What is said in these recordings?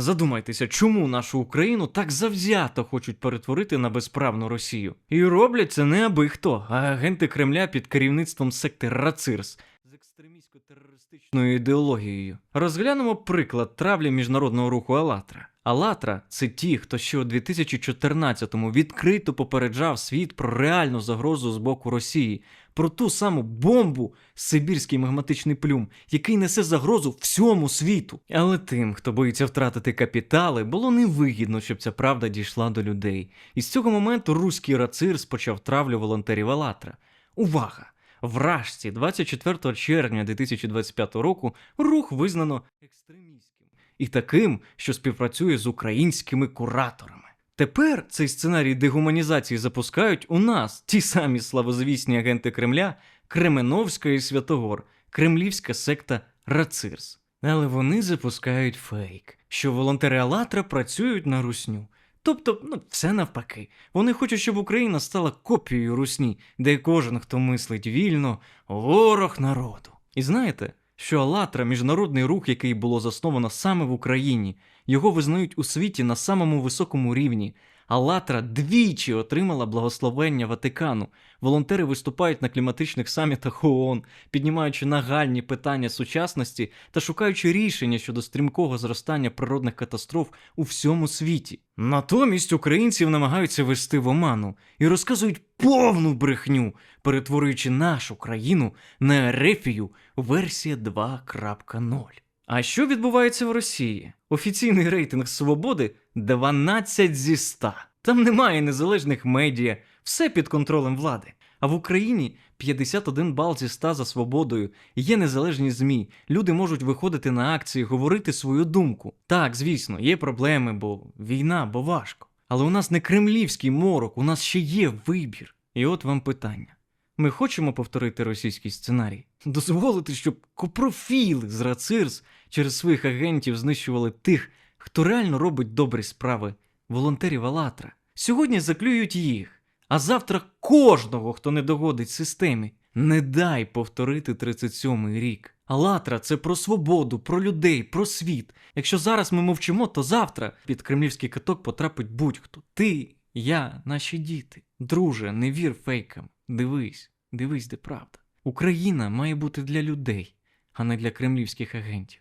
Задумайтеся, чому нашу Україну так завзято хочуть перетворити на безправну Росію. І роблять це не аби хто, а агенти Кремля під керівництвом секти Рацирс екстремістсько-терористичною ідеологією. Розглянемо приклад травлі міжнародного руху АЛАТРА. АЛАТРА це ті, хто ще у 2014-му відкрито попереджав світ про реальну загрозу з боку Росії, про ту саму бомбу Сибірський магматичний плюм, який несе загрозу всьому світу. Але тим, хто боїться втратити капітали, було невигідно, щоб ця правда дійшла до людей. І з цього моменту руський рацирс почав травлю волонтерів АЛАТРА. Увага! В Рашці 24 червня 2025 року рух визнано екстремістським і таким, що співпрацює з українськими кураторами. Тепер цей сценарій дегуманізації запускають у нас ті самі славозвісні агенти Кремля Кременовська і Святогор, кремлівська секта Рацирс. Але вони запускають фейк, що волонтери Алатра працюють на русню. Тобто, ну, все навпаки. Вони хочуть, щоб Україна стала копією русні, де кожен, хто мислить вільно, ворог народу. І знаєте, що Алатра міжнародний рух, який було засновано саме в Україні, його визнають у світі на самому високому рівні. Алатра двічі отримала благословення Ватикану. Волонтери виступають на кліматичних самітах ООН, піднімаючи нагальні питання сучасності та шукаючи рішення щодо стрімкого зростання природних катастроф у всьому світі. Натомість українців намагаються вести в оману і розказують повну брехню, перетворюючи нашу країну на Ерефію версія 2.0. А що відбувається в Росії? Офіційний рейтинг свободи 12 зі 100. Там немає незалежних медіа, все під контролем влади. А в Україні 51 бал зі 100 за свободою, є незалежні ЗМІ, люди можуть виходити на акції, говорити свою думку. Так, звісно, є проблеми, бо війна, бо важко. Але у нас не кремлівський морок, у нас ще є вибір. І от вам питання. Ми хочемо повторити російський сценарій, дозволити, щоб копрофіли з Рацирс через своїх агентів знищували тих, хто реально робить добрі справи, волонтерів Алатра. Сьогодні заклюють їх, а завтра кожного, хто не догодить системі. Не дай повторити 37-й рік. Алатра це про свободу, про людей, про світ. Якщо зараз ми мовчимо, то завтра під кремлівський каток потрапить будь-хто. Ти, я, наші діти. Друже, не вір фейкам. Дивись, дивись, де правда. Україна має бути для людей, а не для кремлівських агентів.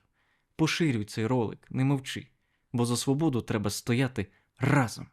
Поширюй цей ролик, не мовчи, бо за свободу треба стояти разом.